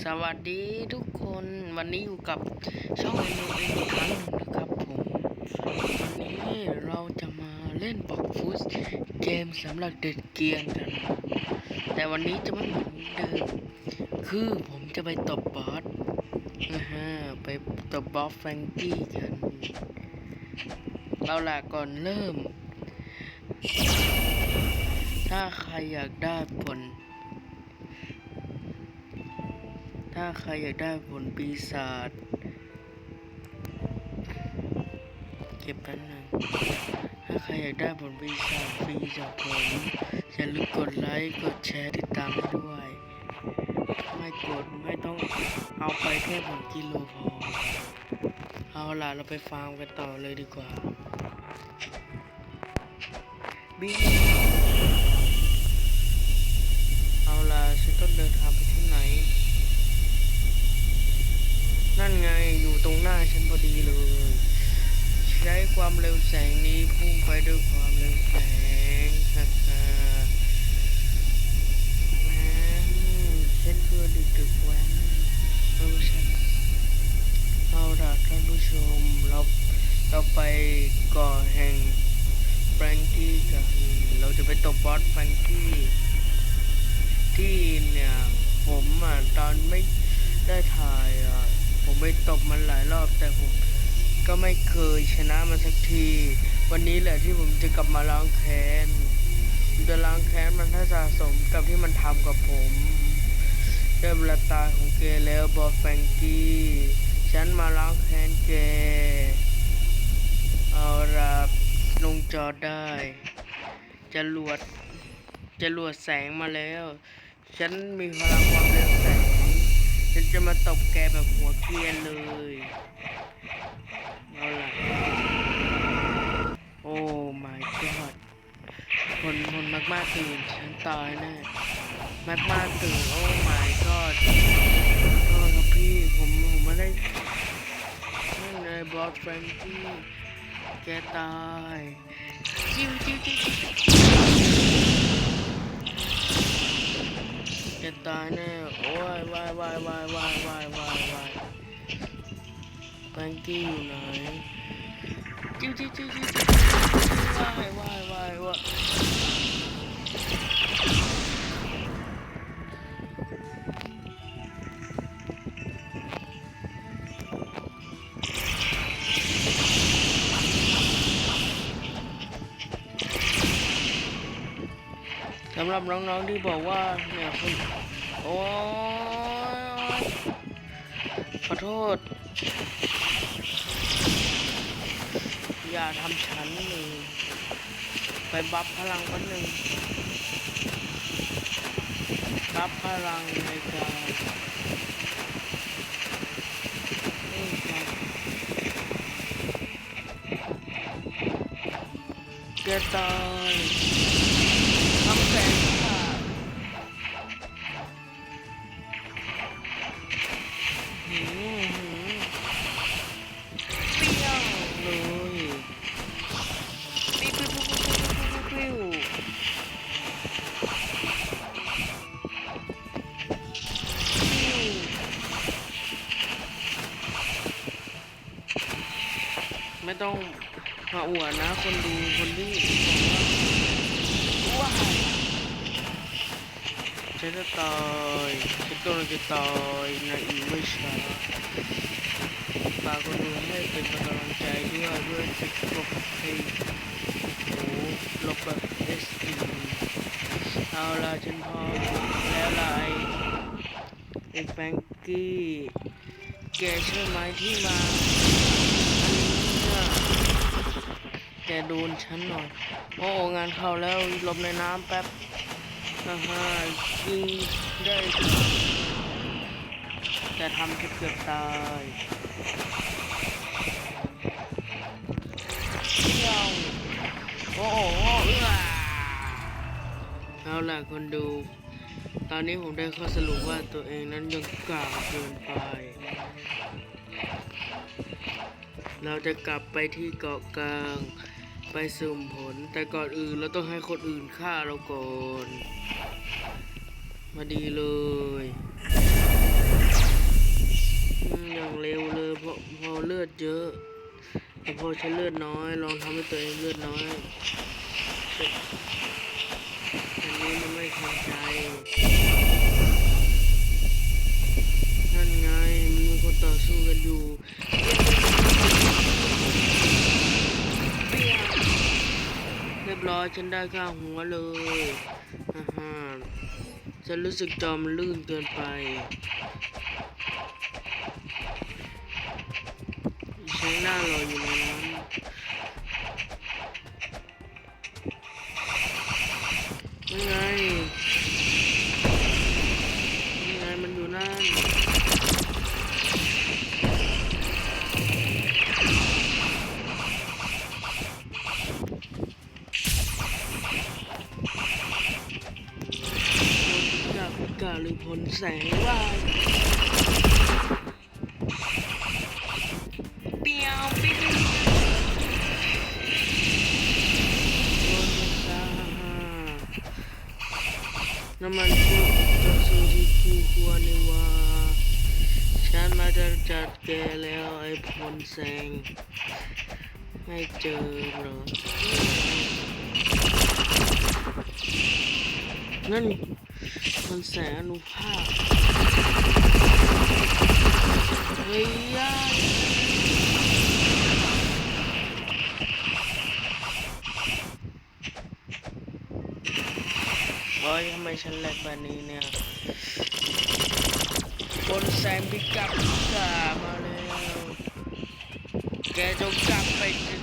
สวัสดีทุกคนวันนี้อยู่กับช่องเอ็นเอ็นอีกครั้งนึงนะครับผมวันนี้เราจะมาเล่นบอกฟุตเกมสำหรับเด็กเกียนกัน แต่วันนี้จะไม่เหมือนเดิมคือผมจะไปตบบอสนะฮะไปตบบอสแฟรงกี้กันเราละก่อนเริ่ม ถ้าใครอยากได้ผล ถ้าใครอยากได้ผลปีศาจเก็บแป๊บนึงถ้าใครอยากได้ผลปีศาจฟรีจากผมอย่าลืมกดไลค์กดแชร์ติดตามให้ด้วย ไม่กดไม่ต้องเอาไปแค่ผลกิโลพอเอาล่ะเราไปฟาร์มกันต่อเลยดีกว่าบีเอาล่ะฉันต้องเดินทางไปที่ไหน นั่นไงอยู่ตรงหน้าฉันพอดีเลย ใช้ความเร็วแสงนี้พุ่งไปด้วยความเร็วแสงฮ่าฮ่าแว้นฉันคือดึกดึกว้นไม่ใช่เอาล่ะท่านผู้ชมเราเราไปเก่อแห่งแฟรงกี้กันเราจะไปตบบอสแฟรงกี้ที่เนี่ยผมอะตอนไม่ได้ถ่ายอะ ผมไปตบมันหลายรอบ แต่ผมก็ไม่เคยชนะมันสักที วันนี้แหละที่ผมจะกลับมาล้างแค้นผมจะล้างแค้นมันถ้าสะสมกับที่มันทำกับผมได้เวลาตายของแกแล้วบอสแฟงกี้ฉันมาล้างแค้นแกเอาละลงจอได้จะรวดจะรวดแสงมาแล้ว ฉันมีพลังความเร็ว ฉันจะมาตบแกแบบหัวเกรียนเลยเอาล่ะโอ้ my god คนคนมากมากๆตื่นฉันตายแน่มากมากๆตื่นโอ้ my god โทษครับพี่ผมผมไม่ได้ไม่ในบอสแฟรงกี้แกตายจิ้วจิ้วจิ้ว จะตายแน่โอ้ยวายวายวายวายวายวายวายแฟงกี้อยู่ไหนจิ้วจิ้วจิ้วจิ้วจิ้ววายวายวายวายำหรับน้องๆที่บอกว่าเนี่ยคุณโอ้ยขอโทษ อย่าทำฉันเลยไปบัฟพลังกันหนึ่งบัฟพลังในการนี่ครับแกตาย ทำ ฉันจะตายฉันกำลังจะตายในอีกไม่ช้าฝากคนดูให้เป็นกำลังใจด้วยด้วยติดกดให้โอ้ลบแบบ SD เอาละฉันพอแล้วล่ะไอ้ไอแฟงกี้แกใช่ไหมที่มาอันนี้แกโดนฉันหน่อยโอ้งานเข้าแล้วหลบในน้ำแป๊บ นะฮะยิงได้แต่ทำเกือบตายเที่ยวโอ้โหเอื้อเอาล่ะคนดู ตอนนี้ผมได้ข้อสรุปว่าตัวเองนั้นยังกล่าวเกินไป เราจะกลับไปที่เกาะกลาง ไปสุ่มผลแต่ก่อนอื่นเราต้องให้คนอื่นฆ่าเราก่อน มาดีเลยอย่างเร็วเลยพอพอเลือดเยอะแต่พอใช้เลือดน้อย ลองทำให้ตัวเองเลือดน้อยอันนี้มันไม่ทันใจ นั่นไงมีคนต่อสู้กันอยู่ รียบร้อยฉันได้ข้าหัวเลยฮ่าฮ่าฉันรู้สึกจอมลื่นเกินไปใช้หน้าลอยอยู่นะ หรือผลแสว่าเปียวปิ๊งโดนตาน้ำมันพูดต่อสู้ที่คู่ควรนี่ว่าฉันมาจะจัดแกแล้วไอ้ผลแสงไม่เจอหรอ นั่นมันแสงอนุภาคเฮ้ยยาโอ้ยทำไมฉันแหลกแบบนี้เนี่ยคนแสงพิกับพิกามาแล้วแกจงกลับไปที่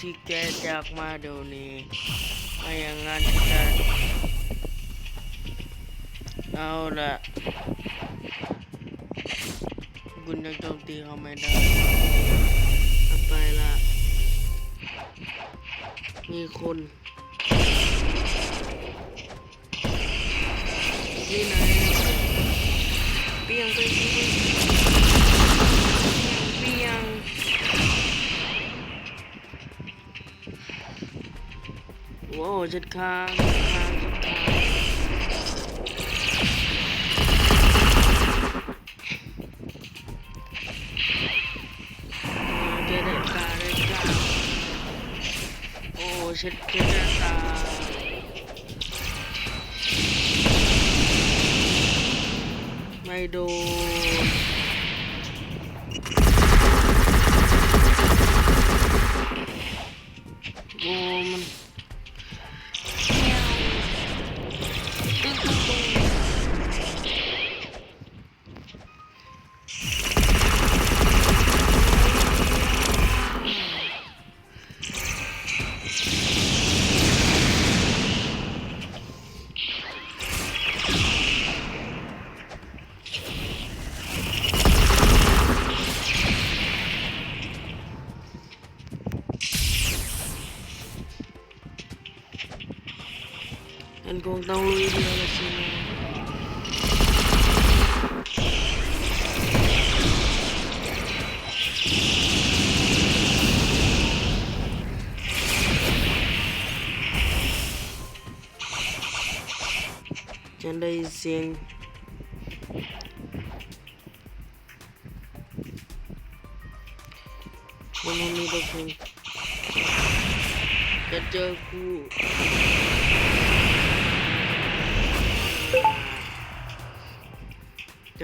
ที่แกจากมาเดี๋ยวนี้ไม่อย่างนั้นจะ เอาละคุณยังโจมตีเขาไม่ได้เอาไปละมีคนนี่ไหนเปียงไปที่เปียงว้จัดค้างค้างจัดค้าง โอ้ฉันเจอเด็กตาไม่โดน ฉันคงต้องลุยเดียวล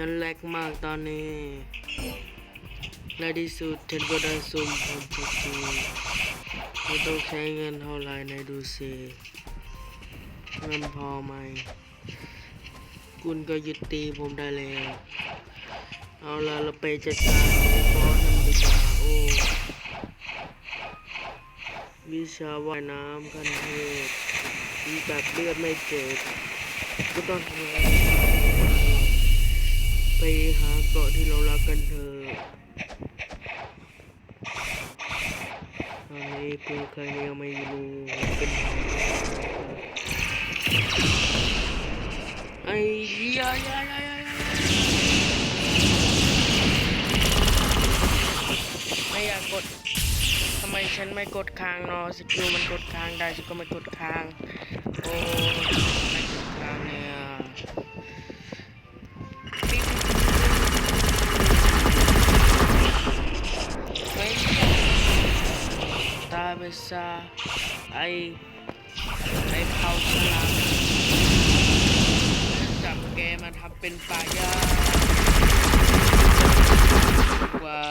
ฉันแลกมากตอนนี้ในที่สุดฉันก็ได้สุ่มผลสักทีไม่ต้องใช้เงินเท่าไรในดูสิเงินพอไหม คุณก็หยุดตีผมได้แล้ว เอาละเราไปจัดการไอ้บอสนั่นดีกว่าโอ้วิชาว่ายน้ำกันเทศมีแบบเลือดไม่เจ็บก็ต้องทำอะไร ไปหาเกาะที่เรารักกันเถอะตอนนี้เพื่อใครยังไม่รู้เป็นไอ้ยายายายายาไม่อยากกดทำไมฉันไม่กดค้างเนาะสกิลมันกดค้างได้ฉันก็ไม่กดค้างโอ้ไม่กดค้างเนี่ย ไปซะไอไอเผาฉลามจับแกมาทำเป็นปลายางกว่า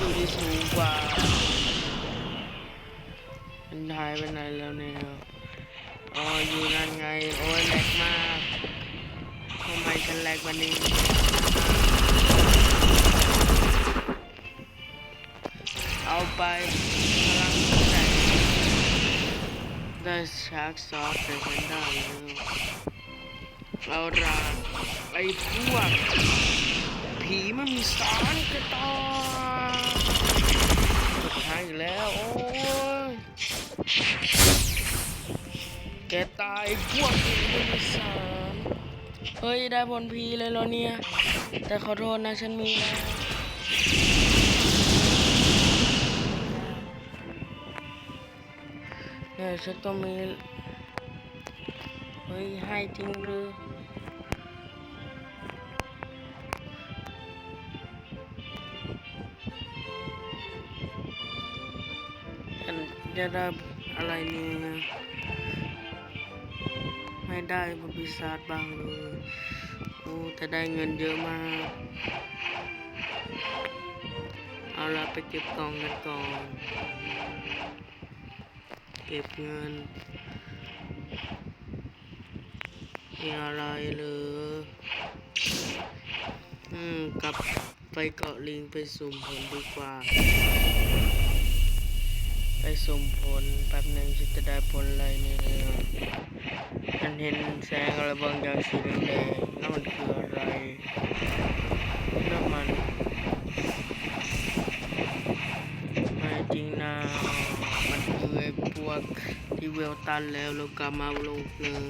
ดูที่สูงกว่ามันหายไปไหนแล้วเนี่ยอ๋ออยู่นั่นไง โอ้ยแหลกมากทำไมฉันแหลกวันนี้ เอาไปพลังแสงได้ชาร์กซอสแต่ฉันได้แล้วเอาละไอ้พวก ผีมันมีสารกระต่ายสุดท้ายอีกแล้ว โอ้ยแกตายพวกนี้มันมีสารเฮ้ย ได้บนพีเลยเหรอเนี่ย แต่ขอโทษนะฉันมีแล้ว เนี่ยฉันต้องมีเฮ้ยให้จริงหรือจะได้อะไรเนี่ยไม่ได้บนพิซซ่าจบ้างเลยโอ้แต่ได้เงินเยอะมาก เอาละไปเก็บกล่องกันก่อน เก็บเงินมีอะไรเหรืออืมกลับไปเกาะลิงไปสุ่มผลดีกว่า ไปสุ่มผลแป๊บหนึ่งจะได้ผลอะไรเนี่ยฉันเห็นแสงอะไรบางอย่างสีแดงๆนั่นมันคืออะไร ที่เวลตันแล้วแล้วกลับมาลกหนึ่ง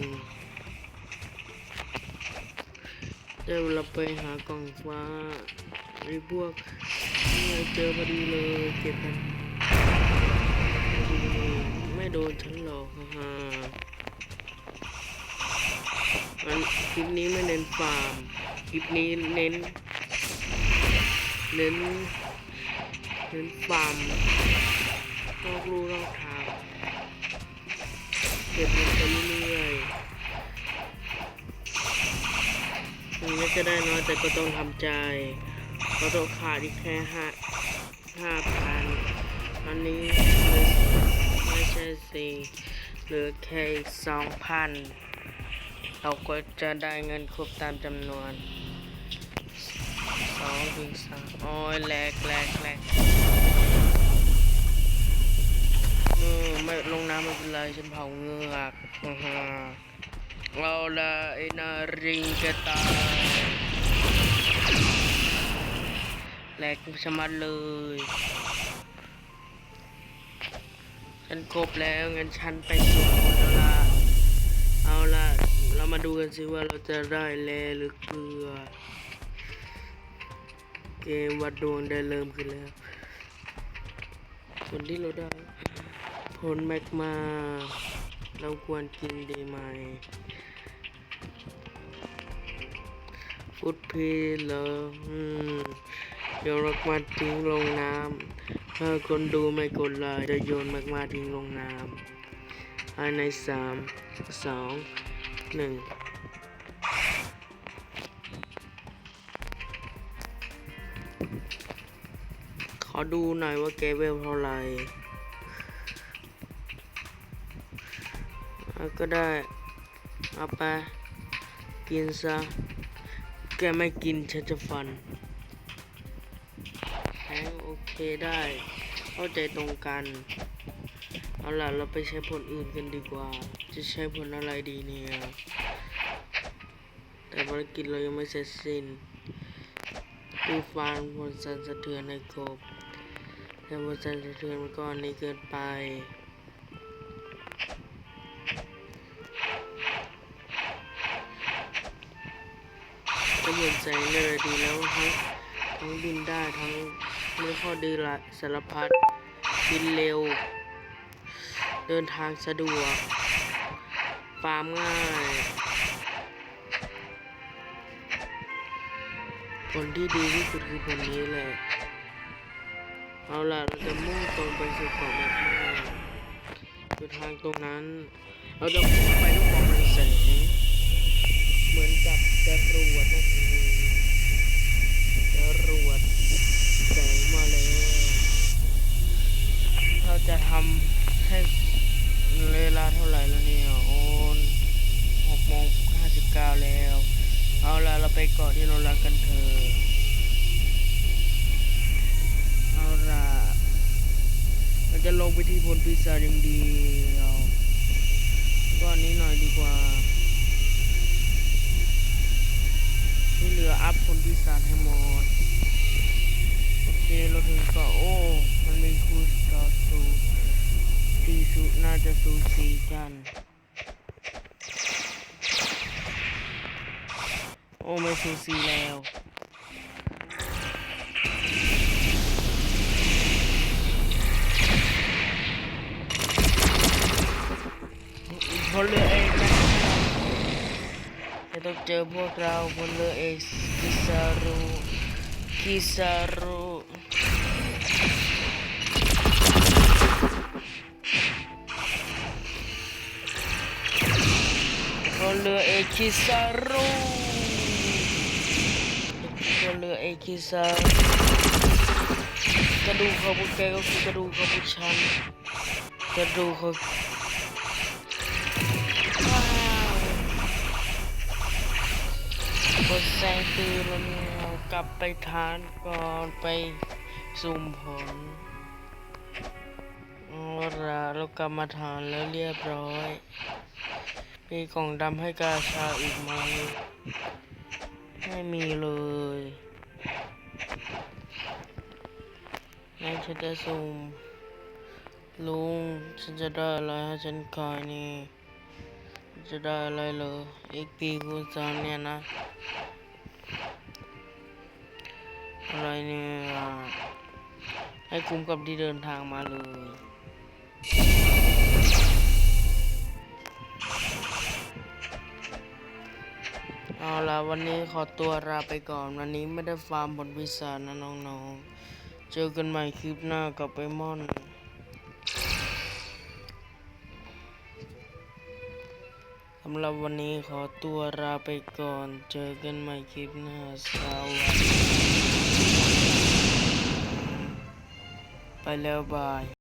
เดี๋ยวเราไปหากล่องฟ้าไอ้พวกนี่เจอพอดีเลยเก็บกันไม่โดนฉันหรอกฮ่าฮ่ามันคลิปนี้ไม่เน้นฟาร์มคลิปนี้เน้น เน้น เน้นฟาร์มนอกรู้นอกทาง เก็บเงินไปเรื่อยๆถึงแม้จะได้น้อยแต่ก็ต้องทำใจเพราะต้องขาดอีกแค่ห้าห้าพันอันนี้เลยไม่ใช่สิเหลือแค่สองพันเราก็จะได้เงินครบตามจำนวนสองถึงสามโอ้ยแหลกแหลกแหลก ออไม่ลงน้ำไม่เป็นไรฉันเผาเงือกเอาละไอ้นาริงกระตายแหลกชะมัดเลย ฉันครบแล้วงั้นฉันไปสุ่คนแล้วละเอาละเรามาดูกันสิว่าเราจะได้แลหรือเกลือ เกมวัดดวงได้เริ่มขึ้นแล้ว ผลที่เราได้ ผลแมกมา เราควรกินดีไหมฟุตพีเหรออืมเดี๋ยวรักมาทิ้งลงน้ำถ้าคนดูไม่กดไลค์จะโยนมากมาทิ้งลงน้ำภายในสามสองหนึ่งขอดูหน่อยว่าเกเวลเท่าไหร่ ก็ได้เอาไปกินซะ แกไม่กินฉันจะฟันแทงโอเคได้ เข้าใจตรงกัน เอาล่ะ เราไปใช้ผลอื่นกันดีกว่า จะใช้ผลอะไรดีเนี่ย แต่ภารกิจเรายังไม่เสร็จสิ้นดูฟานผลสั่นสะเทือนในครบแต่ผลสั่นสะเทือนมันก็อันนี้เกินไป เหมือนแสงเลยดีแล้วทั้งทั้งบินได้ทั้งไม่ข้อดีละสารพัดบินเร็ว เดินทางสะดวกฟาร์มง่ายผลที่ดีที่สุดคือผลนี้แหละเอาล่ะเราจะมุ่งตรงไปสู่เกาะแมกมาคือทางตรงนั้น เราจะมุ่งไปด้วยความเร็วแสง เหมือนกับจรวดนั่นเองจรวดแสงมาแล้วเราจะทำให้เวลาเท่าไหร่แล้วเนี่ย โอนหกโมงห้าสิบเก้าแล้ว เอาละเราไปเกาะที่เรารักกันเถอะเอาละเราจะลงไปที่พลปีศาจอย่างเดียวก้อนนี้หน่อยดีกว่า อัพพลปีศารให้หมดโอเคเราถึงก็โอ้มันมีคู่ต่อสู้ที่สุน่าจะสูสีกันโอ้ไม่สูสีแล้ว จะต้องเจอพวกเราพลเรือเอกกิซารุกิซารุพลเรือเอกกิซารุพลเรือเอกกิซารุกระดูกของพวกแกก็คือกระดูกของพวกฉันกระดูกของ กดแซงคือล้วเนี่ยเรากลับไปทานก่อนไปสุ่มผลเอาละเรากลับมาทานแล้วเรียบร้อย มีกล่องดำให้กาชาอีกไหมไม่มีเลยงั้นฉันจะสุ่มลุงฉันจะได้อะไรให้ฉันขายนี่ จะได้อะไรเหรอ XP คูณสามเนี่ยนะ อะไรเนี่ยให้คุ้มกับที่เดินทางมาเลยเอาละวันนี้ขอตัวลาไปก่อน วันนี้ไม่ได้ฟาร์มผลพิศาจนะน้องๆ เจอกันใหม่คลิปหน้ากับไปมอนำหรับวันนี้ขอตัวลาไปก่อน เจอกันใหม่คลิปหน้าสวัสดีไปแล้วบาย